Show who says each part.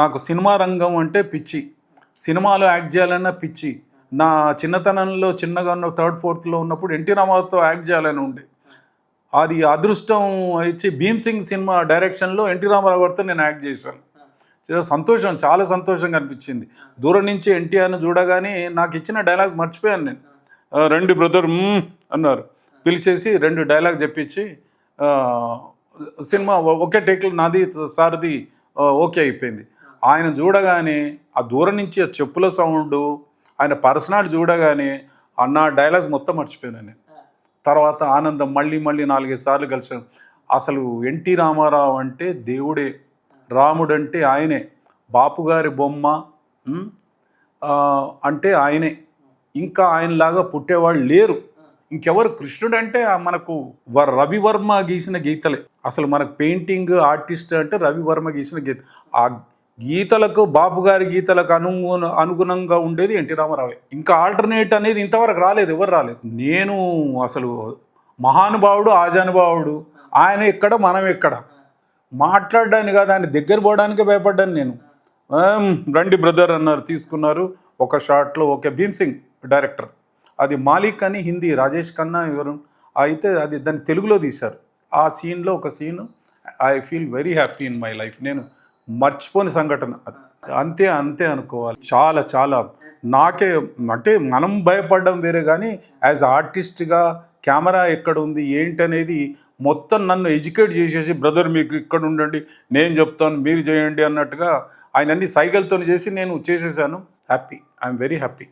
Speaker 1: నాకు సినిమా రంగం అంటే పిచ్చి. సినిమాలో యాక్ట్ చేయాలన్న పిచ్చి. నా చిన్నతనంలో చిన్నగా ఉన్న థర్డ్ ఫోర్త్లో ఉన్నప్పుడు ఎన్టీ రామారావుతో యాక్ట్ చేయాలని ఉండే. అది అదృష్టం ఇచ్చి భీమ్ సింగ్ సినిమా డైరెక్షన్లో ఎన్టీ రామారావు గారితో నేను యాక్ట్ చేశాను. చాలా సంతోషం చాలా సంతోషంగా అనిపించింది. దూరం నుంచి ఎన్టీఆర్ని చూడగానే నాకు ఇచ్చిన డైలాగ్స్ మర్చిపోయాను నేను. రెండు బ్రదర్ అన్నారు. పిలిచేసి రెండు డైలాగ్ చెప్పించి సినిమా ఒకే టేక్లో నాది సార్ది ఓకే అయిపోయింది. ఆయన చూడగానే ఆ దూరం నుంచి ఆ చెప్పుల సౌండ్ ఆయన పర్సనాలిటీ చూడగానే అన్న డైలాగ్స్ మొత్తం మర్చిపోయాను నేను. తర్వాత ఆనందం మళ్ళీ మళ్ళీ నాలుగైదు సార్లు కలిసాను అసలు ఎన్టీ రామారావు అంటే దేవుడే రాముడు అంటే ఆయనే బాపు గారి బొమ్మ అంటే ఆయనే. ఇంకా ఆయనలాగా పుట్టేవాళ్ళు లేరు. ఇంకెవరు? కృష్ణుడు అంటే మనకు వ- రవివర్మ గీసిన గీతలే. అసలు మనకు పెయింటింగ్ ఆర్టిస్ట్ అంటే రవివర్మ గీసిన గీత. ఆ గీతలకు బాపు గారి గీతలకు అనుగుణ అనుగుణంగా ఉండేది ఎన్టీ రామారావే. ఇంకా ఆల్టర్నేట్ అనేది ఇంతవరకు రాలేదు ఎవరు రాలేదు. నేను అసలు మహానుభావుడు ఆజానుభావుడు ఆయన ఎక్కడ మనం ఎక్కడ? మాట్లాడడానికి కాదు ఆయన దగ్గర పోవడానికే భయపడ్డాను నేను. రండి బ్రదర్ అన్నారు తీసుకున్నారు ఒక షాట్లో ఓకే భీమ్ సింగ్ డైరెక్టర్. అది మాలిక్ అని హిందీ రాజేష్ ఖన్నా ఎవరు? అయితే అది దాన్ని తెలుగులో తీశారు. ఆ సీన్లో ఒక scene I feel very happy in my life. నేను మర్చిపోని సంఘటన. అది అంతే అంతే అనుకోవాలి. చాలా చాలా. నాకే అంటే మనం భయపడడం వేరే కానీ యాజ్ ఆర్టిస్ట్గా కెమెరా ఎక్కడ ఉంది ఏంటి అనేది మొత్తం నన్ను ఎడ్యుకేట్ చేసేసి బ్రదర్ మీకు ఇక్కడ ఉండండి నేను చెప్తాను మీరు చేయండి అన్నట్టుగా ఆయన అన్ని సైకిల్తో చేసి నేను చేసేసాను. హ్యాపీ. I'm very happy.